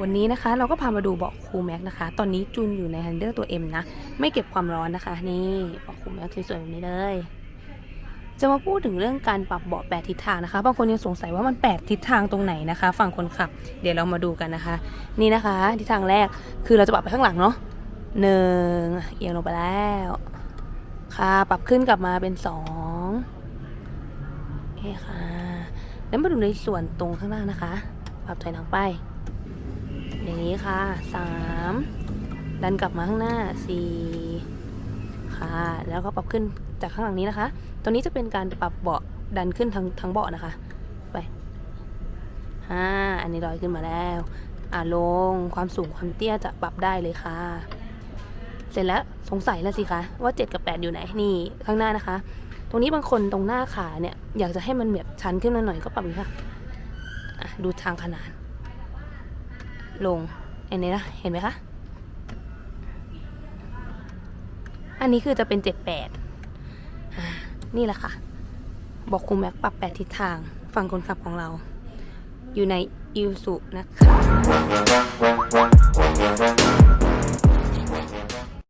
วันนี้นะคะเราก็พามาดูเบาะคูลแม็กนะคะ ตอนนี้จูนอยู่ใน Handler ตัว M นะ ไม่เก็บความร้อนนะคะ นี่เบาะคูลแม็กสวยๆแบบนี้เลย จะมาพูดถึงเรื่องการปรับเบาะแปดทิศทางนะคะ บางคนยังสงสัยว่ามันแปดทิศทางตรงไหนนะคะ ฝั่งคนขับ เดี๋ยวเรามาดูกันนะคะ นี่นะคะ ทิศทางแรกคือเราจะปรับไปข้างหลังเนาะหนึ่งเอียงลงไปแล้ว ค่ะ ปรับขึ้นกลับมาเป็นสองโอเคค่ะ แล้วมาดูในส่วนตรงข้างหน้านะคะ ปรับถอยหลังไป อย่างนี้ค่ะสามดันกลับมาข้างหน้าสี่ค่ะ แล้วก็ปรับขึ้นจากข้างหลังนี้นะคะ ตัวนี้จะเป็นการปรับเบาะดันขึ้นทั้งทั้งเบาะนะคะ ไปห้าอันนี้ลอยขึ้นมาแล้ว อ่าลง ความสูงความเตี้ยจะปรับได้เลยค่ะ เสร็จแล้วสงสัยแล้วสิคะว่า 7 กับ 8 อยู่ไหน นี่ข้างหน้านะคะ ตรงนี้บางคนตรงหน้าขาเนี่ย อยากจะให้มันแบบชันขึ้นมาหน่อยก็ปรับนี้ค่ะอะดูทางขนาน ลงอันนี้นะเห็นไหมคะ อันนี้คือจะเป็นเจ็ดแปดนี่แหละค่ะ บอกคุมแม็กปรับแปดทิศทางฝั่งคนขับของเรา อยู่ในอิวสุนะคะ